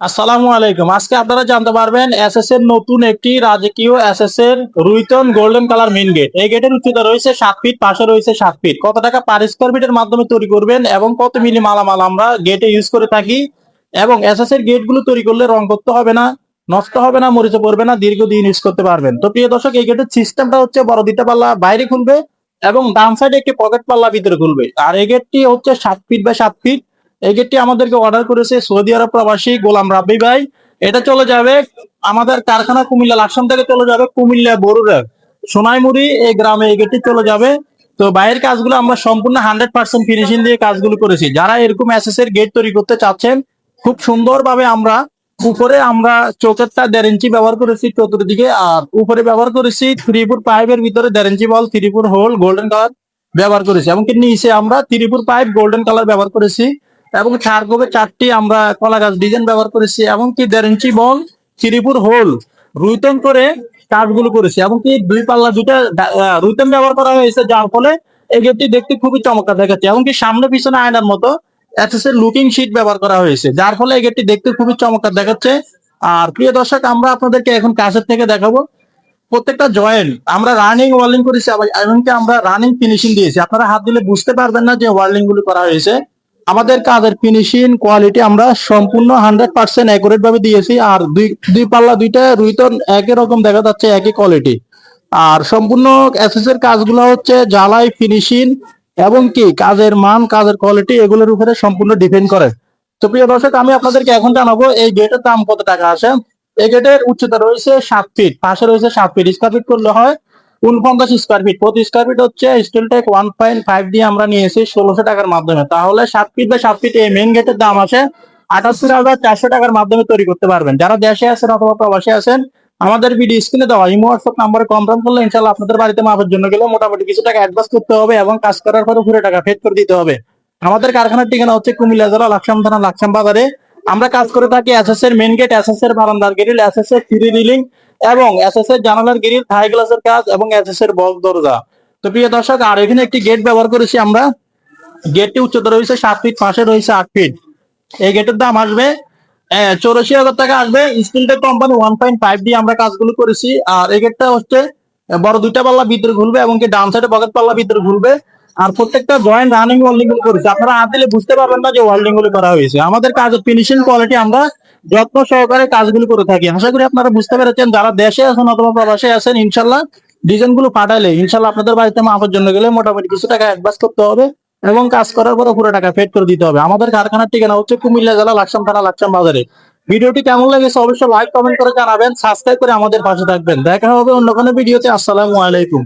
আসসালামু আলাইকুম। আজকে আপনারা জানতে পারবেন এসএস এর নতুন একটি রাজকীয় এসএস এর রুইতন গোল্ডেন কালার মেন গেট। এই গেটের উচ্চতা রয়েছে সাত ফিট, পাশে রয়েছে সাত ফিট। কত টাকা পার স্কোয়ার ফিটের মাধ্যমে তৈরি করবেন এবং কত মিলি মালামাল আমরা গেটে ইউজ করে থাকি? এবং এসএস এর গেটগুলো তৈরি করলে রং করতে হবে না, নষ্ট হবে না, মরিচে পড়বে না, দীর্ঘদিন ইউজ করতে পারবেন। তো প্রিয় দর্শক, এই গেটের সিস্টেমটা হচ্ছে বড় দুইটা পাল্লা, বাইরে খুলবে এবং ডান সাইডে একটি পকেট পাল্লা ভিতরে খুলবে। আর এই গেটটি হচ্ছে সাত ফিট বা সাত ফিট। এই গেটটি আমাদেরকে অর্ডার করেছে সৌদি আরব প্রবাসী গোলাম রাব্বি ভাই। এটা চলে যাবে আমাদের কারখানা কুমিল্লা, লাকসাম থেকে চলে যাবে কুমিল্লা বরুড়া। সোনাইমুড়ি এই গ্রামে এই গেটটি চলে যাবে। তো বাইরের কাজগুলো আমরা সম্পূর্ণ হান্ড্রেড পার্সেন্ট ফিনিশিং দিয়ে কাজগুলো করেছি। যারা এরকম এসএস এর গেট তৈরি করতে চাচ্ছেন, খুব সুন্দরভাবে আমরা উপরে আমরা চোখেরটা দেড় ইঞ্চি ব্যবহার করেছি চতুর্দিকে, আর উপরে ব্যবহার করেছি ফুট পাইপের ভিতরে দেড় inch ball foot hole golden colour ব্যবহার করেছি। এমনকি নিচে আমরা ফুট পাইপ গোল্ডেন কালার ব্যবহার করেছি। এবং চার কোপে চারটি আমরা কলা গাছ ডিজাইন ব্যবহার করেছি, এবং কি দেড় ইঞ্চি বল থ্রিপুর হোল, রুইতন করে কাজগুলো করেছি, এবং কি দুই পাল্লা দুটা রুইতন ব্যবহার করা হয়েছে, যার ফলে এই গেটটি দেখতে খুবই চমৎকার দেখাচ্ছে, এবং কি সামনে পিছনে আয়নার মতো এর লুকিং শিট ব্যবহার করা হয়েছে, যার ফলে এই গেটটি দেখতে খুবই চমৎকার দেখাচ্ছে। আর প্রিয় দর্শক, আমরা আপনাদেরকে এখন কাছের থেকে দেখাবো, প্রত্যেকটা জয়েন্ট আমরা রানিং ওয়ার্লিং করেছি এমনকি আমরা রানিং ফিনিশিং দিয়েছি, আপনারা হাত দিলে বুঝতে পারবেন না যে ওয়ার্লিংগুলো করা হয়েছে। আমাদের কাজের ফিনিশিং কোয়ালিটি আমরা সম্পূর্ণ হান্ড্রেড পার্সেন্ট অ্যাকুরেট ভাবে দিয়েছি, আর দুই দুই পাল্লা দুইটা রুইতন একই রকম দেখা যাচ্ছে, একই কোয়ালিটি আর সম্পূর্ণ এসএস এর কাজগুলো হচ্ছে জ্বালাই ফিনিশিং এবং কি কাজের মান, কাজের কোয়ালিটি এগুলোর উপরে সম্পূর্ণ ডিপেন্ড করে। তো প্রিয় দর্শক, আমি আপনাদেরকে এখন জানাব এই গেটের দাম কত টাকা আসে এই গেটের উচ্চতা রয়েছে সাত ফিট পাশে রয়েছে সাত ফিট স্কোয়ার ফিট করলে হয় উনপঞ্চাশ স্কোয়ার ফিট প্রতি স্কোয়ার ফিট হচ্ছে steel tech one point five দিয়ে আমরা নিয়েছি ষোলোশো টাকার মাধ্যমে। তাহলে সাত ফিট বা সাত ফিট এই মেন গেটের দাম আসে আটাত্তর হাজার চারশো টাকার মাধ্যমে তৈরি করতে পারবেন। যারা দেশে আছেন অথবা প্রবাসে আছেন, আমাদের ভিডিও স্ক্রিনে দেওয়া ইমো হোয়াটসঅ্যাপ নাম্বারে কনফার্ম করলে ইনশাল্লাহ আপনাদের বাড়িতে মাপের জন্য গেলে মোটামুটি কিছু টাকা অ্যাডভান্স করতে হবে এবং কাজ করার পরে পুরো টাকা ফেড করে দিতে হবে। আমাদের কারখানার ঠিকানা হচ্ছে কুমিল্লা জেলা লাকসাম থানা লাকসাম বাজারে। আমরা কাজ করে থাকি এস এস এর মেন গেট এস এস এর বারান্দার গেরিল এস এস এর থ্রি রিলিং এবং এসএস এর জানালার গ্রিল থাই গ্লাসের কাজ এবং এসএস এর দরজা। তো প্রিয় দর্শক, আর এখানে একটি গেট ব্যবহার করেছি আমরা। গেটটি উচ্চতা রয়েছে সাত ফিট পাশে রয়েছে আট ফিট এই গেটের দাম আসবে চৌরাশি হাজার টাকা আসবে। Steeltech company one point five দিয়ে আমরা কাজগুলো করেছি। আর এই গেটটা হচ্ছে বড় দুইটা পাল্লা ভিতরে ঘুরবে এবং কি ডান সাইডে পকেট পাল্লা ভিতরে ঘুরবে। আর প্রত্যেকটা জয়েন্ট রানিং ওয়েল্ডিংগুলো করেছি। আপনারা হাত দিলে বুঝতে পারবেন না যে ওয়েল্ডিংগুলো করা হয়েছে। আমাদের কাজের ফিনিশিং কোয়ালিটি আমরা যত্ন সহকারে কাজগুলো করে থাকি। আশা করি আপনারা বুঝতে পেরেছেন, যারা দেশে আছেন অথবা প্রবাসে আছেন, ইনশাল্লাহ ডিজাইনগুলো পাঠালে ইনশাল্লাহ আপনাদের বাড়িতে মাপের জন্য গেলে মোটামুটি কিছু টাকা অ্যাডভান্স করতে হবে এবং কাজ করার পরে পুরো টাকা পেড করে দিতে হবে। আমাদের কারখানার ঠিকানা হচ্ছে কুমিল্লা জেলা লাকসাম থানা লাকসাম বাজারে ভিডিওটি কেমন লেগেছে অবশ্যই লাইক কমেন্ট করে জানাবেন সাবস্ক্রাইব করে আমাদের পাশে থাকবেন। দেখা হবে অন্য কোনো ভিডিওতে। আসসালামু আলাইকুম।